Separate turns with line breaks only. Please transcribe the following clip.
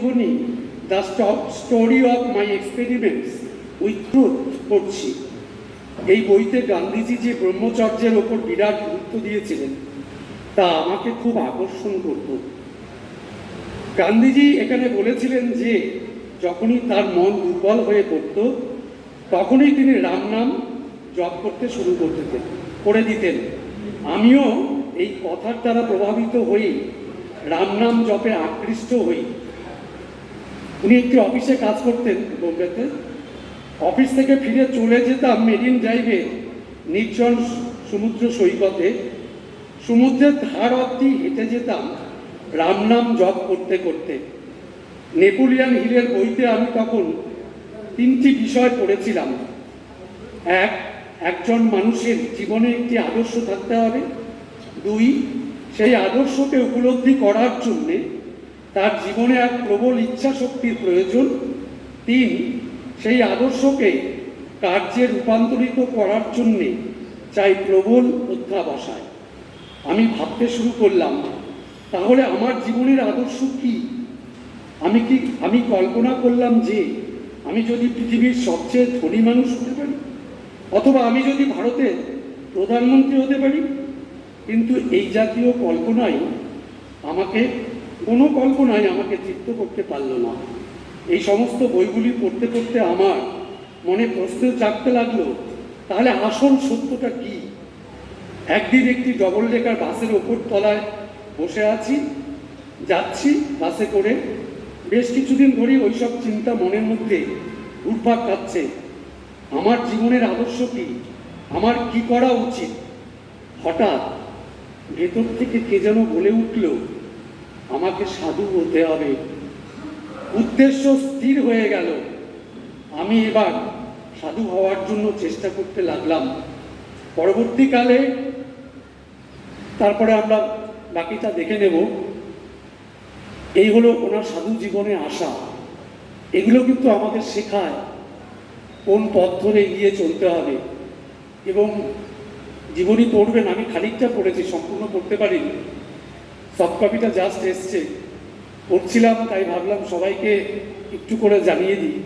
আত্মজীবনী the story of my experiments with truth পড়ছি। এই বইতে গান্ধীজি যে ব্রহ্মচর্যের ওপর বিরাট গুরুত্ব দিয়েছিলেন, তা আমাকে খুব আকর্ষণ করত। গান্ধীজি এখানে বলেছিলেন যে, যখনই তার মন দুর্বল হয়ে পড়ত, তখনই তিনি রাম নাম জপ করতে শুরু করতে করে দিতেন। আমিও এই কথার দ্বারা প্রভাবিত হই রাম নাম জপে আকৃষ্ট হই। উনি একটি অফিসে কাজ করতেন বোম্বেতে। অফিস থেকে ফিরে চলে যেতাম মেরিন ড্রাইভে, নির্জন সমুদ্র সৈকতে। সমুদ্রের ধার অবধি হেঁটে যেতাম রাম নাম জপ করতে করতে। নেপোলিয়ান হিলের বইতে আমি তখন তিনটি বিষয় পড়েছিলাম। এক, একজন মানুষের জীবনে একটি আদর্শ থাকতে হবে। দুই, সেই আদর্শকে উপলব্ধি করার জন্যে তার জীবনে এক প্রবল ইচ্ছা শক্তির প্রয়োজন। তিন, সেই আদর্শকে কার্যে রূপান্তরিত করার জন্যে চাই প্রবল অধ্যাবসায়। আমি ভাবতে শুরু করলাম, তাহলে আমার জীবনের আদর্শ কি? আমি কি, আমি কল্পনা করলাম যে আমি যদি পৃথিবীর সবচেয়ে ধনী মানুষ হতে পারি, অথবা আমি যদি ভারতের প্রধানমন্ত্রী হতে পারি, কিন্তু এই জাতীয় কল্পনাই আমাকে কোনো কল্পনায় আমাকে তৃপ্ত করতে পারল না। এই সমস্ত বইগুলি পড়তে পড়তে আমার মনে প্রশ্ন জাগতে লাগল, তাহলে আসল সত্যটা কি? একদিন একটি ডবল ডেকার বাসের ওপর তলায় বসে আছি, যাচ্ছি বাসে করে। বেশ কিছুদিন ধরেই ওইসব চিন্তা মনের মধ্যে ঘুরপাক খাচ্ছে। আমার জীবনের আদর্শ কি? আমার কি করা উচিত? হঠাৎ ভেতর থেকে কে যেন বলে উঠল আমাকে সাধু হতে হবে। উদ্দেশ্য স্থির হয়ে গেল। আমি এবার সাধু হওয়ার জন্য চেষ্টা করতে লাগলাম। পরবর্তীকালে তারপরে আমরা বাকিটা দেখে নেব। এই হলো ওনার সাধু জীবনে আসা। এগুলো কিন্তু আমাদের শেখায় কোন পথ ধরে এগিয়ে চলতে হবে। এবং জীবনী পড়বেন, আমি খানিকটা পড়েছি, সম্পূর্ণ পড়তে পারিনি। সব কপিটা জাস্ট এসছে। পড়ছিলাম তাই ভাবলাম সবাইকে একটু করে জানিয়ে দিই।